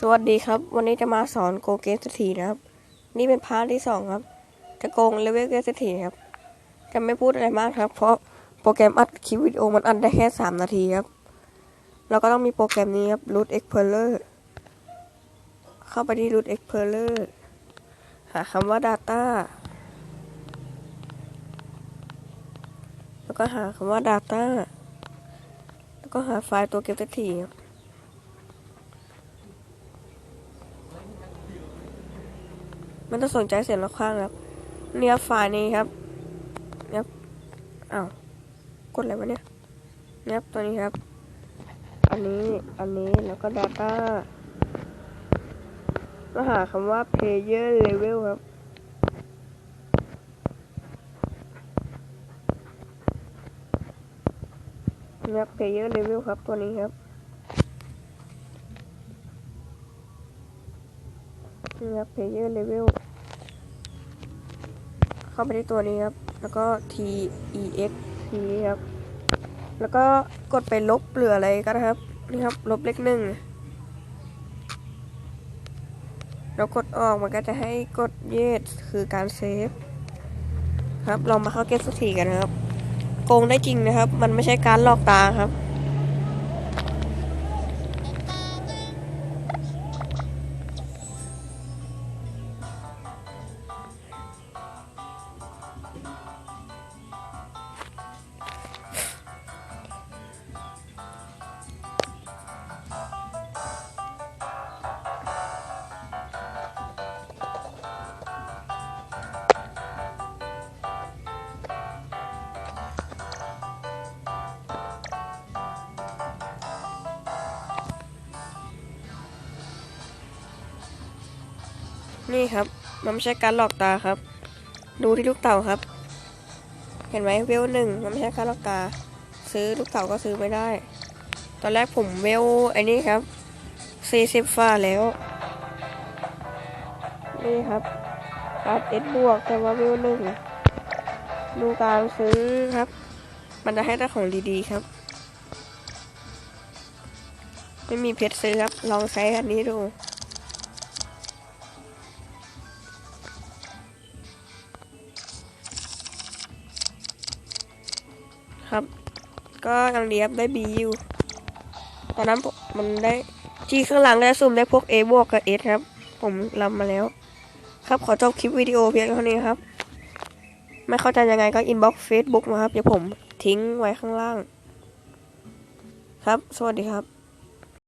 สวัสดีครับ วันนี้จะมาสอนโกเกมสถีนะครับ นี่เป็นพาร์ทที่สองครับ จะโกงเลเวลเกมสถีครับ จะไม่พูดอะไรมากครับ เพราะโปรแกรมอัดคลิปวิดีโอมันอัดได้แค่สามนาทีครับ เราก็ต้องมีโปรแกรมนี้ครับ root explorer เข้าไปที่ root explorer หาคำว่า data แล้วก็หาคำว่า data แล้วก็หาไฟล์ตัวเกมสถีครับ ไม่ต้องสนใจเสียงรอบข้างครับเนี่ยครับไฟล์นี้ครับเนียครับอ้าวกดอะไรวะเนี่ยเนียครับตัวนี้ครับ อันนี้อันนี้แล้วก็ Data แล้วหาคำว่า Player Level ครับเนียครับ Player Level ครับตัวนี้ครับ นี่ครับ player level เข้าไปที่ตัวนี้ครับ แล้วก็ t e x t ครับ แล้วก็กดไปลบเหลืออะไรก็ได้ครับ นี่ครับ ลบเลขหนึ่งแล้วกดออกมันก็จะให้กด yes คือการเซฟครับ เรามาเข้าเกมสักทีกันนะครับ โกงได้จริงนะครับ มันไม่ใช่การหลอกตาครับ นี่ครับ มันไม่ใช่การหลอกตาครับ ดูที่ลูกเต่าครับ เห็นไหมเวลหนึ่งมันไม่ใช่การหลอกตา ซื้อลูกเต่าก็ซื้อไม่ได้ ตอนแรกผมเวลไอ้นี่ครับสี่สิบฟ้าแล้ว นี่ครับการเอ็ดบวกแต่ว่าเวลหนึ่งดูการซื้อครับ มันจะให้แต่ของดีๆครับไม่มีเพชรซื้อครับ ลองใช้อันนี้ดู ครับ ก็ยังดีครับได้บีอยู่ตอนนั้นมันได้จีข้างหลังได้ซูมได้พวก A บวกกับเอสครับ ผมรำมาแล้ว ครับขอจบคลิปวิดีโอเพียงเท่านี้ครับ ไม่เข้าใจยังไงก็อินบ็อกซ์เฟซบุ๊กมาครับ เดี๋ยวผมทิ้งไว้ข้างล่าง ครับ สวัสดีครับ